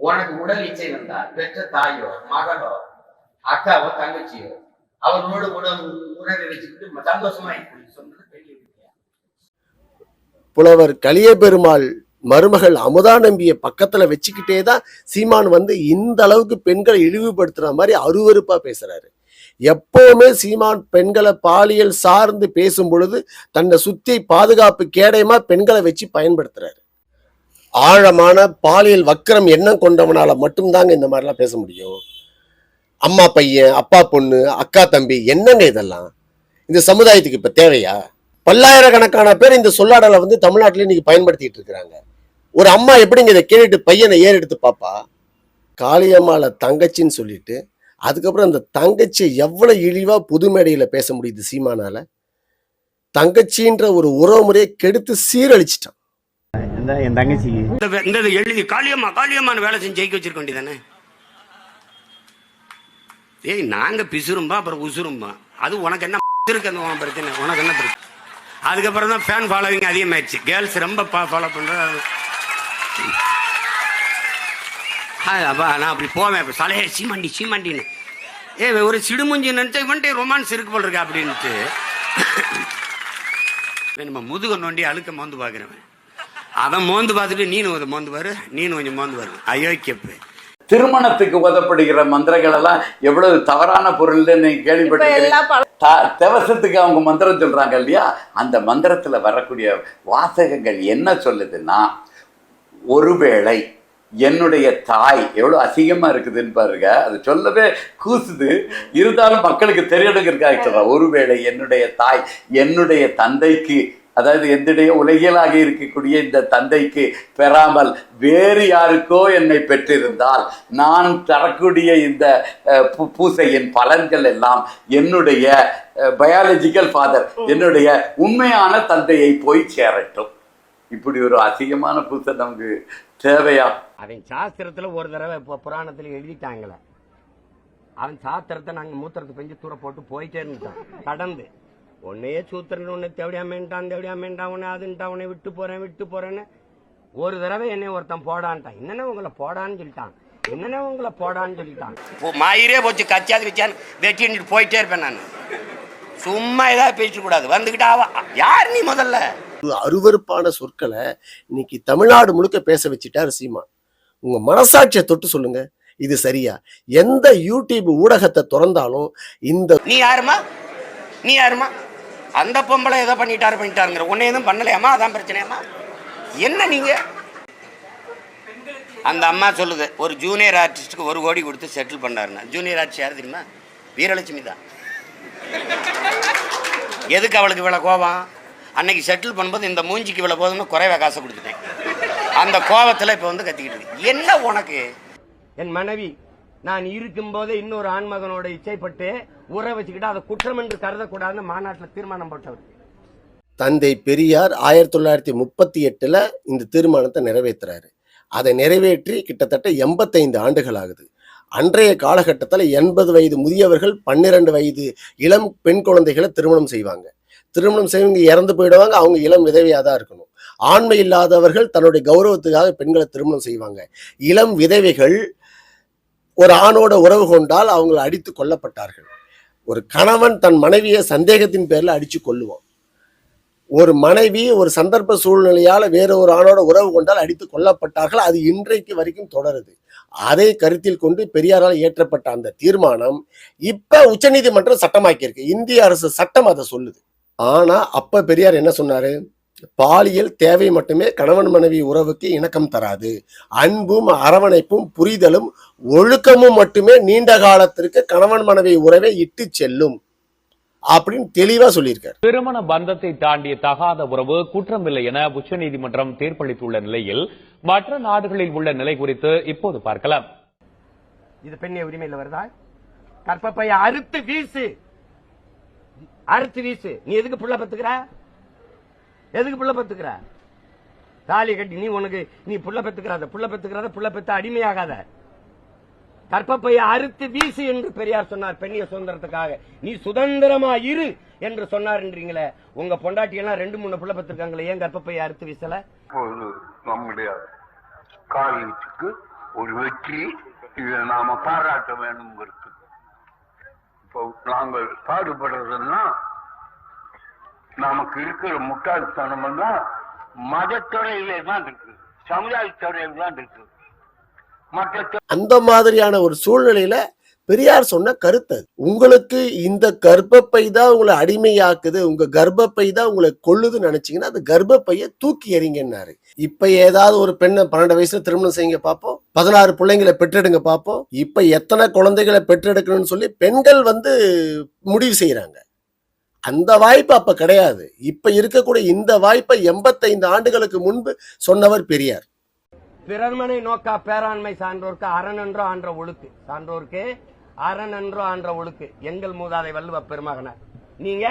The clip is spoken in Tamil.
உனக்கு உடல் இச்சை வந்தால் பெற்ற தாயோ மகளோ அக்காவோ தங்கச்சியோ அவர்களோடு உணவு உணவை வச்சுக்கிட்டு சந்தோஷமா சொன்னது பெரிய புலவர் கலிய பெருமாள் மருமகள் அமுதா நம்பிய பக்கத்துல வச்சுக்கிட்டே தான் சீமான் வந்து இந்த அளவுக்கு பெண்களை இழிவுபடுத்துற மாதிரி அருவறுப்பா பேசுறாரு. எப்பவுமே சீமான் பெண்களை பாலியல் சார்ந்து பேசும் பொழுது தன்னை சுத்தி பாதுகாப்பு கேடயமா பெண்களை வச்சு பயன்படுத்துறாரு. ஆழமான பாலியல் வக்கரம் எண்ணம் கொண்டவனால மட்டும்தாங்க இந்த மாதிரிலாம் பேச முடியும். அம்மா பையன் அப்பா பொண்ணு அக்கா தம்பி என்னங்க இதெல்லாம்? இந்த சமுதாயத்துக்கு இப்ப தேவையா? பல்லாயிரக்கணக்கான பேர் இந்த சொல்லாடலை வந்து தமிழ்நாட்டில் இன்னைக்கு பயன்படுத்திட்டு இருக்கிறாங்க. ஒரு அம்மா எப்படிங்க இதை கேட்டுட்டு பையனை ஏறெடுத்து பாப்பா? காளியம்மால தங்கச்சின்னு சொல்லிட்டு அதுக்கப்புறம் அந்த தங்கச்சியை எவ்வளவு இழிவா புது மேடையில பேச முடியுது சீமானால? தங்கச்சின்ற ஒரு உறவு முறையை கெடுத்து சீரழிச்சிட்டான். என் தங்கச்சி. இந்த எழுதி காளியம்மா காளியம்மான்னு வேலை செஞ்சு ஜெயிக்க வச்சிருக்க வேண்டியதானே? ஏய் நாங்க பிசுரும்பா அப்புறம் உசுரும்பா அது உனக்கு என்ன இருக்கு அந்த உன் பிரச்சனை? உனக்கு என்ன பிரச்சனை? அதுக்கப்புறம் தான் ஃபேன் ஃபாலோவிங் அதிகமாயிடுச்சு. கேர்ள்ஸ் ரொம்ப ஃபாலோ பண்றது அப்பா நான் அப்படி போவேன் இப்போ சலையே சீமாண்டி சீமாண்டின்னு. ஏ ஒரு சிடுமுஞ்சி நினைச்சா இவன்ட்டே ரொமான்ஸ் இருக்கு போல் இருக்கா அப்படின்ட்டு. நம்ம முதுக நோண்டி அழுக்க மோந்து பார்க்குறவன் அவன் மோந்து பார்த்துட்டு நீனு கொஞ்சம் மோந்து பாரு நீனு கொஞ்சம் மோந்து பாரு. அயோக்கியப்பு திருமணத்துக்கு உதப்படுகிற மந்திரங்கள் எல்லாம் எவ்வளவு தவறான பொருள்னு த- தேவசத்துக்கு அவங்க மந்திரம் சொல்றாங்க இல்லையா? அந்த மந்திரத்துல வரக்கூடிய வாசகங்கள் என்ன சொல்லுதுன்னா ஒருவேளை என்னுடைய தாய் எவ்வளவு அசிங்கமா இருக்குதுன்னு பாருங்க. அது சொல்லவே கூசுது. இருந்தாலும் மக்களுக்கு தெரியணுங்கிறதுக்காக சொல்றேன். ஒருவேளை என்னுடைய தாய் என்னுடைய தந்தைக்கு அதாவது எந்திடைய உலகியலாக இருக்கக்கூடிய இந்த தந்தைக்கு பெறாமல் வேறு யாருக்கோ என்னை பெற்றிருந்தால் நான் தரக்கூடிய இந்த பூசையின் பலன்கள் எல்லாம் என்னுடைய பயாலஜிக்கல் ஃபாதர் என்னுடைய உண்மையான தந்தையை போய் சேரட்டும். இப்படி ஒரு அசிங்கமான பூசை நமக்கு தேவையா? அவன் சாஸ்திரத்துல ஒரு தடவை இப்போ புராணத்துல எழுதிட்டாங்களே. அவன் சாஸ்திரத்தை நாங்க மூத்திரத்தை பெஞ்சு தூர போட்டு போயிட்டே இருந்துட்டான். கடந்து. உன்னையே சூத்திரன் உன்னை தேவையாமேன்ட்டான் தேவையாமேன்ட்டான் உன்னை அதுன்ட்டான் உன்னை விட்டு போறேன் விட்டு போறேன்னு ஒரு தடவை என்னை ஒருத்தன் போடான்ட்டான். என்னென்ன உங்களை போடான்னு சொல்லிட்டான்? என்னென்ன உங்களை போடான்னு சொல்லிட்டான்? மாயிரே போச்சு கச்சாது வச்சான்னு வெட்டிட்டு போயிட்டே இருப்பேன் நான். சும்மா ஏதாவது பேசிக்க கூடாது. வந்துகிட்டு ஆவா யார் நீ முதல்ல? ஒரு அருவருப்பான சொற்களை இன்னைக்கு தமிழ்நாடு முழுக்க பேச வச்சுட்டாரு சீமான் உங்க மனசாட்சியை தொட்டு சொல்லுங்க. இது சரியா? எந்த யூடியூப் ஊடகத்தை திறந்தாலும் இந்த நீ யாருமா? நீ யாருமா? அந்த பொம்பளை ஏதோ பண்ணிட்டாரு பண்ணிட்டாருங்கிற உன்னை எதுவும் பண்ணலையாமா அதான் பிரச்சனையாமா என்ன நீங்க? அந்த அம்மா சொல்லுது ஒரு ஜூனியர் ஆர்டிஸ்ட்டுக்கு ஒரு கோடி கொடுத்து செட்டில் பண்ணாருன்னா. ஜூனியர் ஆர்டிஸ்ட் யார் தெரியுமா? வீரலட்சுமி தான். எதுக்கு அவளுக்கு இவ்வளோ கோபம்? அன்னைக்கு செட்டில் பண்ணும்போது இந்த மூஞ்சிக்கு இவ்வளோ போதும்னு குறைவ காசை கொடுத்துட்டேன். அந்த கோபத்தில் இப்போ வந்து கத்திக்கிட்டு இருக்கு. என்ன உனக்கு? என் மனைவி நான் இருக்கும்போதே இன்னொரு ஆண்மகனோட இச்சைப்பட்டு உற வச்சுக்கிட்டு அதை குற்றம் என்று கருதக்கூடாதுன்னு மாநாட்டில் தீர்மானம் போட்டவர். தந்தை பெரியார் ஆயிரத்தி தொள்ளாயிரத்தி முப்பத்தி எட்டுல இந்த தீர்மானத்தை நிறைவேற்றுறாரு. அதை நிறைவேற்றி கிட்டத்தட்ட எண்பத்தைந்து ஆண்டுகள் ஆகுது அன்றைய காலகட்டத்தில் எண்பது வயது முதியவர்கள் பன்னிரண்டு வயது இளம் பெண் குழந்தைகளை திருமணம் செய்வாங்க. திருமணம் செய்வங்க இறந்து போயிடுவாங்க அவங்க இளம் விதவையாக தான் இருக்கணும். ஆண்மை இல்லாதவர்கள் தன்னுடைய கௌரவத்துக்காக பெண்களை திருமணம் செய்வாங்க. இளம் விதவைகள் ஒரு ஆணோட உறவு கொண்டால் அவங்களை அடித்து கொல்லப்பட்டார்கள். ஒரு கணவன் தன் மனைவியை சந்தேகத்தின் பேரில் அடித்து கொள்ளுவோம் ஒரு மனைவி ஒரு சந்தர்ப்ப சூழ்நிலையால் வேற ஒரு ஆணோட உறவு கொண்டால் அடித்து கொல்லப்பட்டார்கள். அது இன்றைக்கு வரைக்கும் தொடருது. அதை கருத்தில் கொண்டு பெரியாரால் இயற்றப்பட்ட அந்த தீர்மானம் இப்ப உச்சநீதிமன்றம் சட்டமாக்கியிருக்கு. இந்திய அரசு சட்டம் அதை சொல்லுது. ஆனா அப்ப பெரியார் என்ன சொன்னாரு? பாலியல் தேவை மட்டுமே கணவன் மனைவி உறவுக்கு இணக்கம் தராது. அன்பும் அரவணைப்பும் புரிதலும் ஒழுக்கமும் மட்டுமே நீண்ட காலத்திற்கு கணவன் மனைவி உறவை இட்டு செல்லும் அப்படின்னு தெளிவா சொல்லியிருக்காரு. திருமண பந்தத்தை தாண்டிய தகாத உறவு குற்றமில்லை என உச்சநீதிமன்றம் தீர்ப்பளித்துள்ள நிலையில் மற்ற நாடுகளில் உள்ள நிலை குறித்து இப்போது பார்க்கலாம். இது பெண்ணிய உரிமையில் வருதா? கற்பப்பைய அறுத்து வீசு. அறுத்து வீசு. நீ எதுக்கு புள்ள பத்துக்கிற? எதுக்கு புள்ள பத்துக்கிற? தாலி கட்டி நீ உனக்கு நீ புள்ள பெத்துக்கிறாத புள்ள பெத்துக்கிறாத புள்ள பெத்த அடிமையாகாத. கற்பப்பைய அறுத்து வீசு என்று பெரியார் சொன்னார் பெண்ணிய சுதந்திரத்துக்காக. நீ சுதந்திரமா இரு என்று சொன்னார்ன்றீங்களே உங்க பொண்டாட்டி எல்லாம் ரெண்டு மூணு புள்ள பெற்றிருக்காங்களே ஏன் கற்பப்பைய அறுத்து வீசல? நம்முடைய காலேஜுக்கு ஒரு வெற்றி இதை நாம பாராட்ட வேணுங்கிறது இப்போ நாங்கள் பாடுபடுறதுன்னா நமக்கு இருக்கிற முட்டாள்தனம் எல்லாம் மதத்துறையிலே தான் இருக்கு. சமுதாயத்துறையில தான் இருக்கு. மற்ற அந்த மாதிரியான ஒரு சூழ்நிலையில பெரியார் சொன்ன கருத்து உங்களுக்கு இந்த கர்ப்பப்பை தான் உங்களை அடிமையாக்குது உங்க கர்ப்பப்பை தான் உங்களை கொள்ளுதுன்னு நினைச்சீங்கன்னா அந்த கர்ப்பப்பையை தூக்கி எறிங்கன்னாரு. இப்ப ஏதாவது ஒரு பெண்ணை பன்னெண்டு வயசுல திருமணம் செய்யுங்க பார்ப்போம் பதினாறு பிள்ளைங்களை பெற்றெடுங்க பார்ப்போம் இப்ப எத்தனை குழந்தைகளை பெற்றெடுக்கணும்னு சொல்லி பெண்கள் வந்து முடிவு செய்யறாங்க. அந்த வாய்ப்பு அப்ப கிடையாது. இப்ப இருக்கக்கூடிய இந்த வாய்ப்பை எண்பத்தைந்து ஆண்டுகளுக்கு முன்பு சொன்னவர் பெரியார். பிறர்மனை நோக்கா பேராண்மை சான்றோர்க்கு அரணென்றோ ஆன்ற ஒழுக்கு. சான்றோர்க்கு அரணென்றோ ஆன்ற ஒழுக்கு. எங்கள் மூதாதை வள்ளுவ பெருமகனார். நீங்க